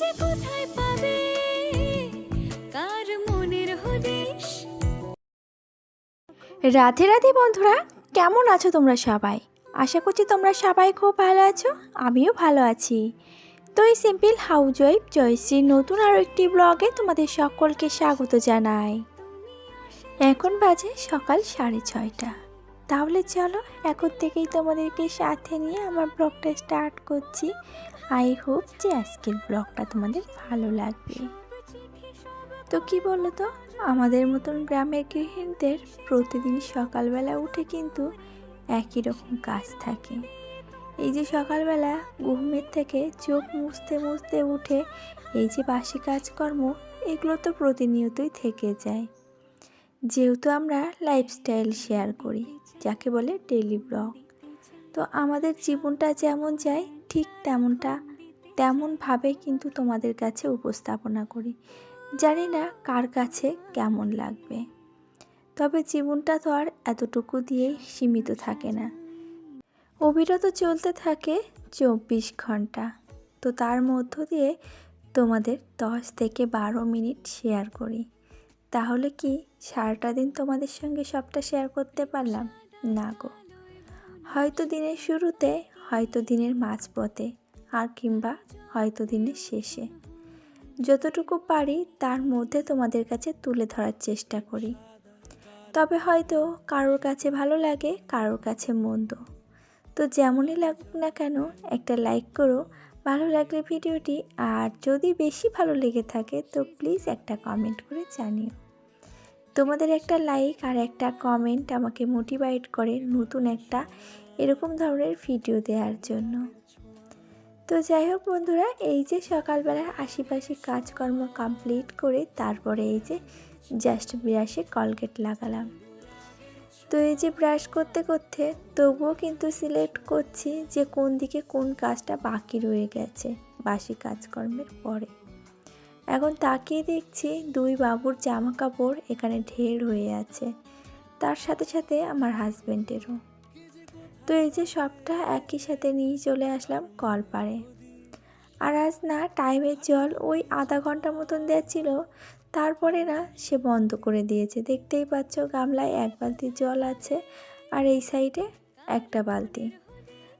যে কোথায় পাবে? কার মনের হদিশ? রাধে রাধে বন্ধুরা, কেমন আছো তোমরা সবাই? আশা করছি তোমরা সবাই খুব ভালো আছো, আমিও ভালো আছি। তো এই সিম্পল হাউজ ওয়াইফ জয়শ্রীর নতুন আরও একটি ব্লগে তোমাদের সকলকে স্বাগত জানাই। এখন বাজে সকাল সাড়ে ছয়টা। তাহলে চলো, এখন থেকেই তোমাদেরকে সাথে নিয়ে আমার ব্লগটা স্টার্ট করছি। আই হোপ যে আজকের ব্লগটা তোমাদের ভালো লাগবে। তো কি বলো তো আমাদের মতন গ্রামের গৃহিণীদের প্রতিদিন সকালবেলা উঠে কিন্তু একই রকম কাজ থাকে। এই যে সকালবেলা ঘুমের থেকে চোখ মুছতে মুছতে উঠে এই যে বাসি কাজকর্ম, এগুলো তো প্রতিনিয়তই থেকে যায়। যেহেতু আমরা লাইফস্টাইল শেয়ার করি যাকে বলে ডেলি ব্লগ তো আমাদের জীবনটা যেমন যায়, ঠিক তেমনটা, তেমনভাবে কিন্তু তোমাদের কাছে উপস্থাপনা করি। জানি না কার কাছে কেমন লাগবে। তবে জীবনটা তো আর এতটুকু দিয়েই সীমিত থাকে না। অবিরত চলতে থাকে চব্বিশ ঘণ্টা। তো তার মধ্য দিয়ে তোমাদের দশ থেকে বারো মিনিট শেয়ার করি। তাহলে কি সারাটা দিন তোমাদের সঙ্গে সবটা শেয়ার করতে পারলাম? না গো। হয়তো দিনের শুরুতে, হয়তো দিনের মাঝপথে, আর কিংবা হয়তো দিনের শেষে। যতটুকু পারি, তার মধ্যে তোমাদের কাছে তুলে ধরার চেষ্টা করি। তবে হয়তো কারোর কাছে ভালো লাগে, কারোর কাছে মন্দ। তো যেমনই লাগুক না কেন, একটা লাইক করো, ভালো লাগলে ভিডিওটি, আর যদি বেশি ভালো লেগে থাকে, তো প্লিজ একটা কমেন্ট করে জানিও। তোমাদের একটা লাইক আর একটা কমেন্ট আমাকে মোটিভেট করে নতুন একটা এরকম ধরনের ভিডিও দেওয়ার জন্য। তো যাই হোক বন্ধুরা, এই যে সকালবেলা আশিপাশি কাজকর্ম কমপ্লিট করে তারপরে এই যে জাস্ট ব্রাশে কলগেট লাগালাম। তো এই যে ব্রাশ করতে করতে তবুও কিন্তু সিলেক্ট করছি যে কোন দিকে কোন কাজটা বাকি রয়ে গেছে, বাসি কাজকর্মের পরে। এখন তাকিয়ে দেখছি দুই বাবুর জামা কাপড় এখানে ঢের হয়ে আছে। তার সাথে সাথে আমার হাজব্যান্ডেরও তো এই যে সবটা একই সাথে নিয়ে চলে আসলাম কল পাড়ে আর আজ না টাইমের জল ওই আধা ঘণ্টা মতন দেওয়া ছিল তারপরে না সে বন্ধ করে দিয়েছে। দেখতেই পাচ্ছ গামলায় এক বালতি জল আছে আর এই সাইডে একটা বালতি।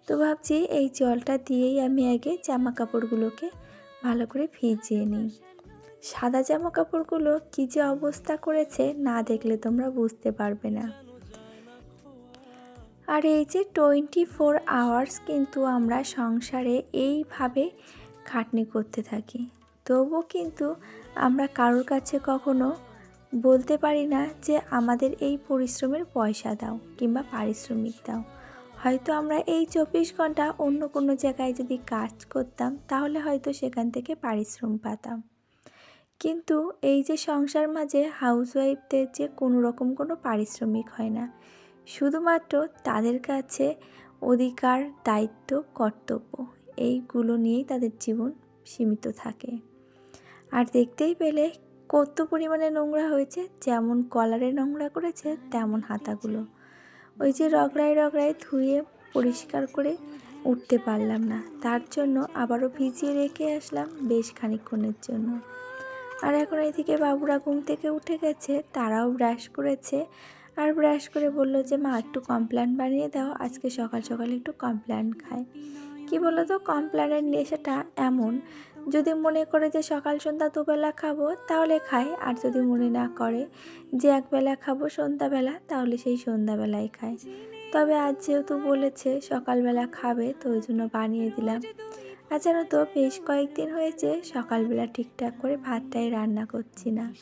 তো ভাবছি এই জলটা দিয়েই আমি আগে জামা কাপড়গুলোকে ভালো করে ভিজিয়ে নিই। সাদা জামা কাপড়গুলো কী যে অবস্থা করেছে না দেখলে তোমরা বুঝতে পারবে না। আর এই যে টোয়েন্টি ফোর আওয়ার্স কিন্তু আমরা সংসারে এইভাবে খাটনি করতে থাকি। তবুও কিন্তু আমরা কারোর কাছে কখনো বলতে পারি না যে আমাদের এই পরিশ্রমের পয়সা দাও কিংবা পারিশ্রমিক দাও। হয়তো আমরা এই চব্বিশ ঘণ্টা অন্য কোনো জায়গায় যদি কাজ করতাম তাহলে হয়তো সেখান থেকে পারিশ্রম পাতাম। কিন্তু এই যে সংসার মাঝে হাউসওয়াইফদের যে কোনো রকম কোনো পারিশ্রমিক হয় না, শুধুমাত্র তাদের কাছে অধিকার, দায়িত্ব, কর্তব্য, এইগুলো নিয়েই তাদের জীবন সীমিত থাকে। আর দেখতেই পেলে কত পরিমাণে নোংরা হয়েছে, যেমন কলারে নোংরা করেছে, তেমন হাতাগুলো। ওই যে রগড়ায় রগড়ায় ধুয়ে পরিষ্কার করে উঠতে পারলাম না, তার জন্য আবারও ভিজিয়ে রেখে আসলাম বেশ খানিকক্ষণের জন্য। আর এখন এদিকে বাবুরা ঘুম থেকে উঠে গেছে, তারাও ব্রাশ করেছে। আর ব্রাশ করে বলল যে, মা, একটু কমপ্ল্যান বানিয়ে দাও, আজকে সকাল সকাল একটু কমপ্ল্যান খায় কি বলো তো? কমপ্ল্যানের নেশাটা এমন, যদি মনে করে যে সকাল সন্ধ্যা দুবেলা খাব, তাহলে খায় আর যদি মনে না করে যে একবেলা খাব সন্ধ্যাবেলা, তাহলে সেই সন্ধ্যাবেলায় খায় তবে আজ যেহেতু বলেছে সকালবেলা খাবে, তো ওই জন্য বানিয়ে দিলাম। আর তো বেশ কয়েকদিন হয়েছে সকালবেলা ঠিকঠাক করে ভাতটাই রান্না করছি না।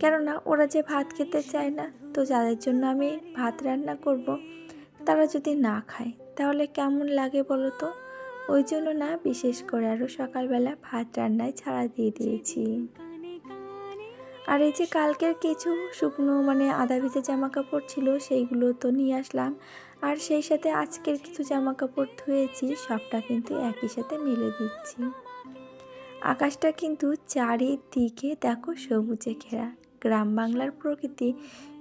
কেননা ওরা যে ভাত খেতে চায় না, তো যাদের জন্য আমি ভাত রান্না করব, তারা যদি না খায়, তাহলে কেমন লাগে বলো তো? ওই জন্য না বিশেষ করে আরও সকালবেলা ভাত রান্নায় ছাড়া দিয়ে দিয়েছি। আর এই যে কালকের কিছু শুকনো মানে আদা ভিজে জামা কাপড় ছিল, সেইগুলো তো নিয়ে আসলাম। আর সেই সাথে আজকের কিছু জামা কাপড় ধুয়েছি, সবটা কিন্তু একই সাথে মিলে দিচ্ছি। আকাশটা কিন্তু চারিদিকে দেখো সবুজে ঘেরা। গ্রাম বাংলার প্রকৃতি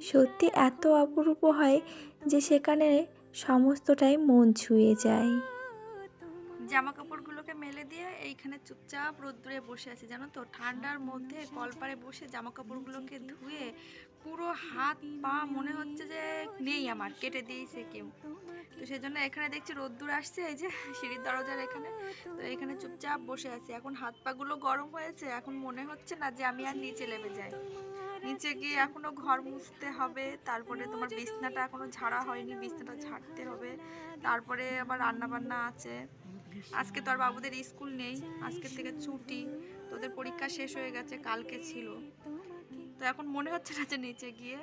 সত্যি এত অপরূপ হয় যে সেখানে সমস্তটাই মন ছুঁয়ে যায়। জামা কাপড়গুলোকে মেলে দিয়ে এইখানে চুপচাপ রোদ্দুরে বসে আছি, জানো তো? ঠান্ডার মধ্যে কলপারে বসে জামা কাপড়গুলোকে ধুয়ে পুরো হাত পা মনে হচ্ছে যে নেই আমার, কেটে দিয়েছে কেউ। তো সেই জন্য এখানে দেখছি রোদ্দুর আসছে, এই যে সিঁড়ির দরজার এখানে। তো এখানে চুপচাপ বসে আছি। এখন হাত পাগুলো গরম হয়েছে, এখন মনে হচ্ছে না যে আমি আর নিচে নেমে যাই। নিচে গিয়ে এখনও ঘর মুছতে হবে, তারপরে তোমার বিছনাটা এখনও ঝাড়া হয়নি, বিছনাটা ঝাড়তে হবে, তারপরে আবার রান্না বান্না আছে। আজকে তো আর বাবুদের স্কুল নেই, আজকের থেকে ছুটি, তোদের পরীক্ষা শেষ হয়ে গেছে, কালকে ছিল। তো এখন মনে হচ্ছে না যে নিচে গিয়ে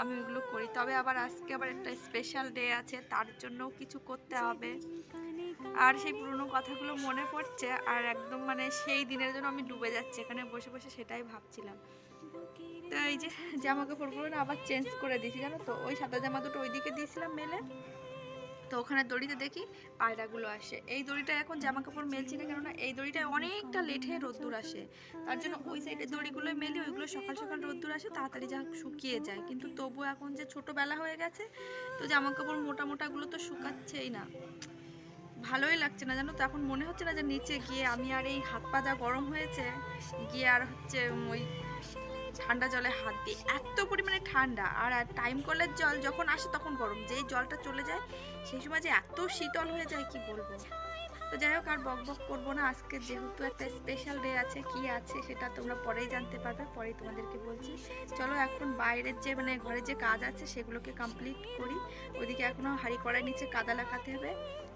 আমি ওগুলো করি, তবে আবার আজকে আবার একটা স্পেশাল ডে আছে, তার জন্য কিছু করতে হবে। আর সেই পুরনো কথাগুলো মনে পড়ছে, আর একদম মানে সেই দিনের জন্য আমি ডুবে যাচ্ছি, এখানে বসে বসে সেটাই ভাবছিলাম। তো এই যে জামা কাপড়গুলো না আবার চেঞ্জ করে দিয়েছি, জানো তো? ওই সাদা জামা দুটো ওইদিকে দিয়েছিলাম মেলে। তো ওখানে দড়িতে দেখি পায়রাগুলো আসে। এই দড়িটা এখন জামা কাপড় মেলছি না, কেননা এই দড়িটায় অনেকটা লেটে রোদ্দুর আসে। তার জন্য ওই সাইডে দড়িগুলো মেলে, ওইগুলো সকাল সকাল রোদ্দুর আসে, তাড়াতাড়ি যা শুকিয়ে যায়। কিন্তু তবু এখন যে ছোটোবেলা হয়ে গেছে, তো জামা কাপড় মোটা মোটাগুলো তো শুকাচ্ছেই না। ভালোই লাগছে না, জানো তো? এখন মনে হচ্ছে না যে নিচে গিয়ে আমি আর এই হাত পা যা গরম হয়েছে, গিয়ে আর হচ্ছে ওই ঠান্ডা জলে হাত দিই এত পরিমাণে ঠান্ডা আর টাইম কলের জল যখন আসে তখন গরম। যেই জলটা চলে যায়, সেই সময় যে এত শীতল হয়ে যায়, কি বলব? তো যাই হোক, আর বক বক করব না। আজকে যেহেতু একটা স্পেশাল ডে আছে, কি আছে সেটা তোমরা পরেই জানতে পারবে। পরেই তোমাদেরকে বলছি। চলো এখন বাইরের যে মানে ঘরের যে কাজ আছে, সেগুলোকে কমপ্লিট করি। ওইদিকে এখনও হাঁড়ি কড়াই নিচে কাদা লাগাতে হবে।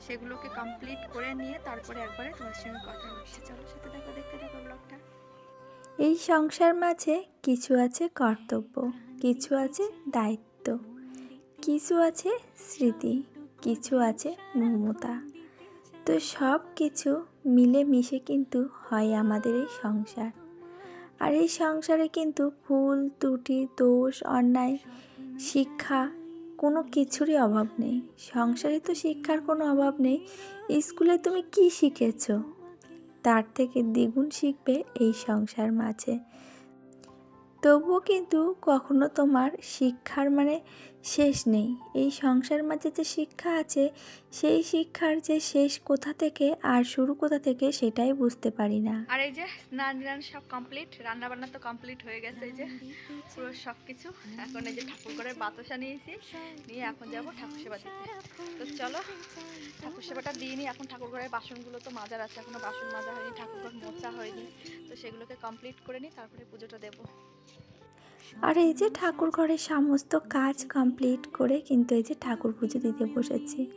সেগুলোকে কমপ্লিট করে নিয়ে তারপরে একবারে তোমার সঙ্গে কথা হচ্ছে। চলো, সাথে দেখো দেখতে থাকো ব্লগটা এই সংসার মাঝে কিছু আছে কর্তব্য, কিছু আছে দায়িত্ব, কিছু আছে স্মৃতি, কিছু আছে মমতা। তো সব কিছু মিলে মিশে কিন্তু হয় আমাদের এই সংসার। আর এই সংসারে কিন্তু ভুল, ত্রুটি, দোষ, অন্যায়, শিক্ষা কোনো কিছুরই অভাব নেই। সংসারে তো শিক্ষার কোনো অভাব নেই। স্কুলে তুমি কি শিখেছো? তার থেকে দ্বিগুণ শিখবে এই সংসার মাঝে। তবুও কিন্তু কখনো তোমার শিক্ষার মানে শেষ নেই। এই সংসার মাঝে যে শিক্ষা আছে, সেই শিক্ষার যে শেষ কোথা থেকে আর শুরু কোথা থেকে সেটাই বুঝতে পারি না। আর এই যে স্নান টান সব কমপ্লিট রান্না বান্না তো কমপ্লিট হয়ে গেছে এই যে, পুরো সব কিছু এখন এই যে ঠাকুর ঘরের বাতাসা নিয়েছি, নিয়ে এখন যাব ঠাকুর সেবা দিতে। তো চলো, ঠাকুর সেবাটা দিয়ে নিই এখন ঠাকুর ঘরের বাসনগুলো তো মাজার আছে, এখনও বাসন মাজা হয়নি ঠাকুর ঘর মোচা হয়নি। তো সেগুলোকে কমপ্লিট করে নিই, তারপরে পুজোটা দেবো। আর এই যে ঠাকুর ঘরের সমস্ত কাজ কমপ্লিট করে কিন্তু এই যে ঠাকুর পুজো দিতে বসেছি।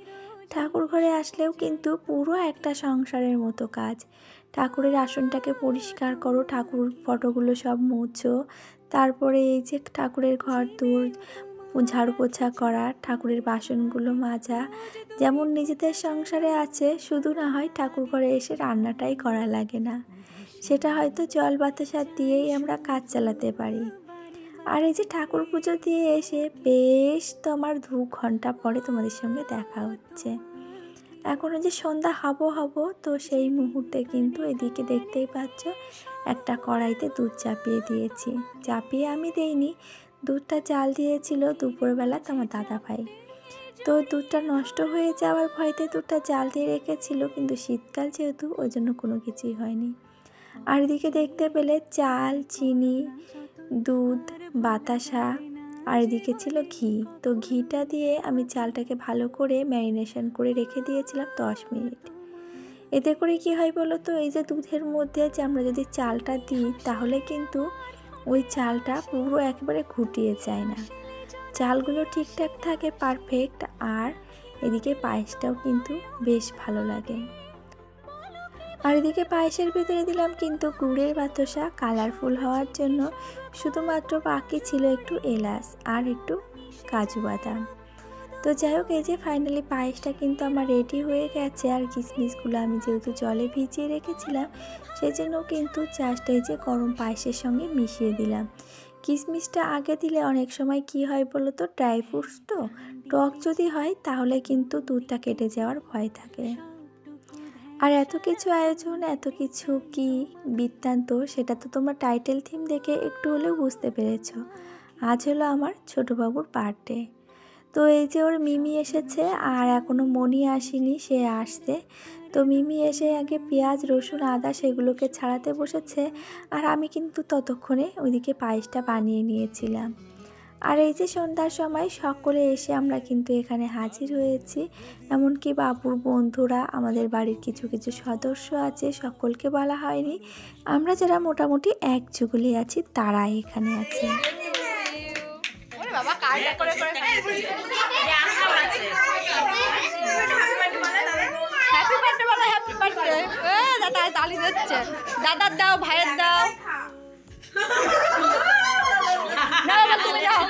ঠাকুর ঘরে আসলেও কিন্তু পুরো একটা সংসারের মতো কাজ। ঠাকুরের আসনটাকে পরিষ্কার করো, ঠাকুর ফটোগুলো সব মুছো, তারপরে এই যে ঠাকুরের ঘর দূর, ঝাড়ু পোছা করা, ঠাকুরের বাসনগুলো মাজা। যেমন নিজেদের সংসারে আছে, শুধু না হয় ঠাকুর ঘরে এসে রান্নাটাই করা লাগে না। সেটা হয়তো জল বাতাসা দিয়েই আমরা কাজ চালাতে পারি। আর এই যে ঠাকুর পুজো দিয়ে এসে বেশ তোমার দু ঘণ্টা পরে তোমাদের সঙ্গে দেখা হচ্ছে। এখনও যে সন্ধ্যা হব হব, তো সেই মুহূর্তে কিন্তু এদিকে দেখতেই পাচ্ছ একটা কড়াইতে দুধ চাপিয়ে দিয়েছি। চাপিয়ে আমি দেইনি, দুধটা চাল দিয়েছিল দুপুরবেলা তোমার দাদা ভাই। তো দুধটা নষ্ট হয়ে যাওয়ার ভয়তে দুধটা জাল দিয়ে রেখেছিল, কিন্তু শীতকাল যেহেতু ওই জন্য কোনো কিছুই হয়নি। আর এদিকে দেখতে পেলে চাল, চিনি দুধ, বাতাসা, আর এদিকে ছিল ঘি। তো ঘিটা দিয়ে আমি চালটাকে ভালো করে ম্যারিনেশন করে রেখে দিয়েছিলাম দশ মিনিট। এতে করে কি হয় বলো তো, এই যে দুধের মধ্যে যে আমরা যদি চালটা দিই, তাহলে কিন্তু ওই চালটা পুরো একেবারে ঘুটিয়ে যায় না। চালগুলো ঠিকঠাক থাকে পারফেক্ট আর এদিকে পায়েসটাও কিন্তু বেশ ভালো লাগে। আর এদিকে পায়েসের ভিতরে দিলাম কিন্তু গুড়ের বাতাসা, কালারফুল হওয়ার জন্য শুধুমাত্র বাকি ছিল একটু এলাচ আর একটু কাজু বাদাম। তো যাই হোক, এই যে ফাইনালি পায়েসটা কিন্তু আমার রেডি হয়ে গেছে আর কিশমিশগুলো আমি যেহেতু জলে ভিজিয়ে রেখেছিলাম সেই জন্য কিন্তু চাষটা এই যে গরম পায়েসের সঙ্গে মিশিয়ে দিলাম। কিশমিশটা আগে দিলে অনেক সময় কি হয় বলো তো? ড্রাই ফ্রুটস তো? টক যদি হয় তাহলে কিন্তু দুধটা কেটে যাওয়ার ভয় থাকে। আর এত কিছু আয়োজন, এত কিছু কি বৃত্তান্ত, সেটা তো তোমার টাইটেল থিম দেখে একটু হলেও বুঝতে পেরেছ। আজ হলো আমার ছোটো বাবুর বার্থডে তো এই যে ওর মিমি এসেছে, আর এখনও মনি আসেনি, সে আসছে। তো মিমি এসে আগে পেঁয়াজ, রসুন, আদা সেগুলোকে ছাড়াতে বসেছে, আর আমি কিন্তু ততক্ষণে ওইদিকে পায়েসটা বানিয়ে নিয়েছিলাম। আর এই যে সন্ধ্যার সময় সকলে এসে আমরা কিন্তু এখানে হাজির হয়েছি। এমনকি বাবুর বন্ধুরা আমাদের বাড়ির কিছু কিছু সদস্য আছে সকলকে বলা হয়নি। আমরা যারা মোটামুটি এক যুগলে আছি তারা এখানে আছে। হ্যাপি বার্থডে বলো হ্যাপি বার্থডে এ দাদা তালি দিচ্ছে। দাদার দাও ভাইয়ের দাও। নাও এবার তুমি নাও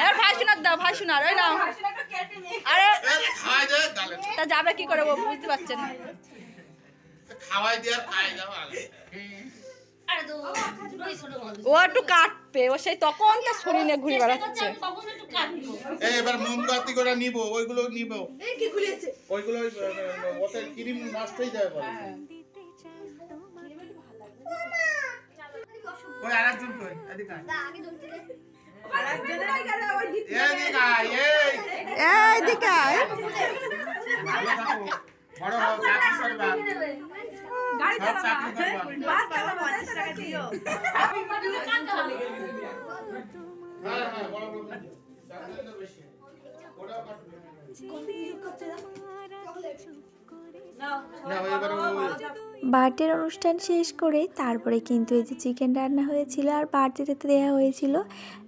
এবার ভাই শোনার দাও ভাই শোনার ওই নাও। আরে খাওয়াই দেয় গালে তা যাবে কি করে বুঝতে পারছে না। খাওয়াই দিয়ে আর খাই দাও ও একটু কাটবে ও সেই তখন তো শরীরে ঘুরে বেড়াচ্ছে। এবার মোমবাতি করে নিব ওইগুলো নিব। ওইগুলো ওই, ওতে ক্রিম নষ্টই যায় বলে। ওই আরেকজন কই? এদিকে হ্যাঁ হ্যাঁ বড় বড় চাকরি তো বেশি। কাটবে ওই বার্থডের অনুষ্ঠান শেষ করে তারপরে কিন্তু এই যে চিকেন রান্না হয়েছিল আর বার্থডেতে দেওয়া হয়েছিল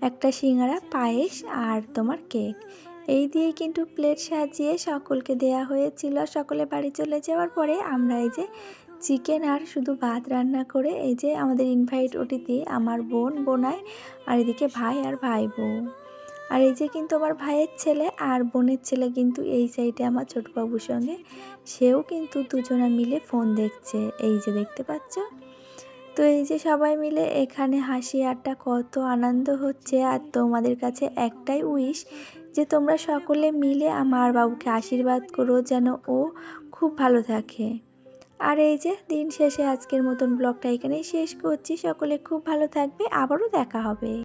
একটা সিঙ্গারা, পায়েস আর তোমার কেক এই দিয়ে কিন্তু প্লেট সাজিয়ে সকলকে দেয়া হয়েছিল। সকলে বাড়ি চলে যাওয়ার পরে আমরা এই যে চিকেন আর শুধু ভাত রান্না করে এই যে আমাদের ইনভাইট ওটিতে আমার বোন বোনায় আর এদিকে ভাই আর ভাই বউ আর এই যে কিন্তু আমার ভাইয়ের ছেলে আর বোনের ছেলে কিন্তু এই সাইডে আমার ছোটবাবুর সঙ্গে। সেও কিন্তু দুজনা মিলে ফোন দেখছে। এই যে দেখতে পাচ্ছ? তো এই যে সবাই মিলে এখানে হাসি আড্ডা কত আনন্দ হচ্ছে। আর তোমাদের কাছে একটাই উইশ যে তোমরা সকলে মিলে আমার বাবুকে আশীর্বাদ করো যেন ও খুব ভালো থাকে। আর এই যে দিন শেষে আজকের মতন ব্লগটা এখানেই শেষ করছি। সকলে খুব ভালো থাকবে। আবারও দেখা হবে।